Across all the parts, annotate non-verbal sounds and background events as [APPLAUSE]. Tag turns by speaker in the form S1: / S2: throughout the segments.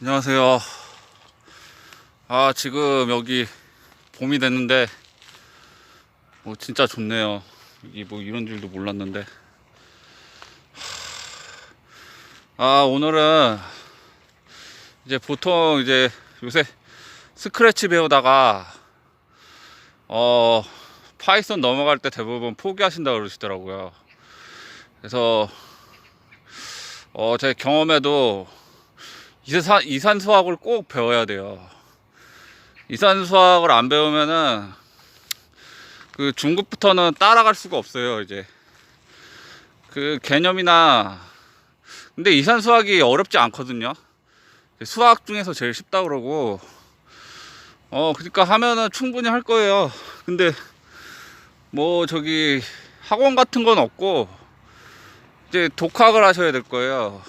S1: 안녕하세요. 아, 지금 여기 봄이 됐는데, 뭐, 진짜 좋네요. 여기 뭐 이런 줄도 몰랐는데. 아, 오늘은 이제 보통 이제 요새 스크래치 배우다가, 어, 파이썬 넘어갈 때 대부분 포기하신다 그러시더라고요. 그래서, 어, 제 경험에도 이산, 이산 수학을 꼭 배워야 돼요. 이산 수학을 안 배우면은 그 중급부터는 따라갈 수가 없어요, 이제. 그 개념이나 근데 이산 수학이 어렵지 않거든요. 수학 중에서 제일 쉽다 그러고 어 그러니까 하면은 충분히 할 거예요. 근데 뭐 저기 학원 같은 건 없고 이제 독학을 하셔야 될 거예요.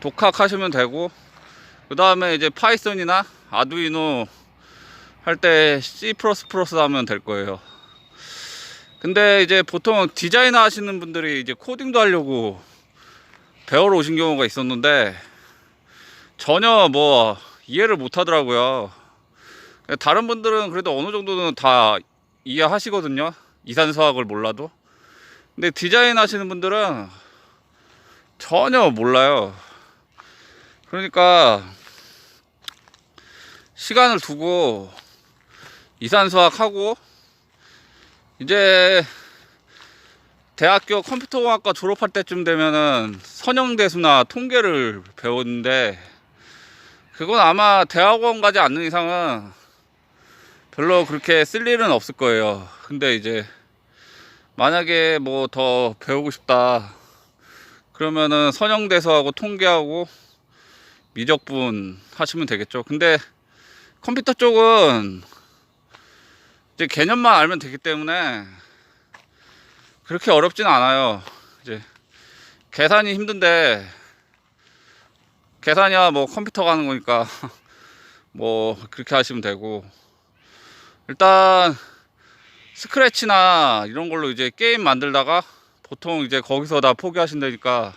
S1: 독학하시면 되고 그 다음에 이제 파이썬이나 아두이노 할 때 C++ 하면 될 거예요. 근데 이제 보통 디자이너 하시는 분들이 이제 코딩도 하려고 배우러 오신 경우가 있었는데 전혀 뭐 이해를 못 하더라고요. 다른 분들은 그래도 어느 정도는 다 이해하시거든요. 이산수학을 몰라도. 근데 디자인 하시는 분들은 전혀 몰라요. 그러니까 시간을 두고 이산수학하고 이제 대학교 컴퓨터공학과 졸업할 때쯤 되면은 선형대수나 통계를 배우는데 그건 아마 대학원 가지 않는 이상은 별로 그렇게 쓸 일은 없을 거예요. 근데 이제 만약에 뭐 더 배우고 싶다 그러면은 선형대수하고 통계하고 미적분 하시면 되겠죠. 근데 컴퓨터 쪽은 이제 개념만 알면 되기 때문에 그렇게 어렵진 않아요. 이제 계산이 힘든데 계산이야 뭐 컴퓨터가 하는 거니까 [LAUGHS] 뭐 그렇게 하시면 되고 일단 스크래치나 이런 걸로 이제 게임 만들다가 보통 이제 거기서 다 포기하신다니까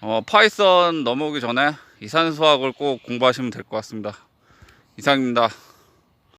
S1: 어, 파이썬 넘어오기 전에 이산수학을 꼭 공부하시면 될 것 같습니다. 이상입니다.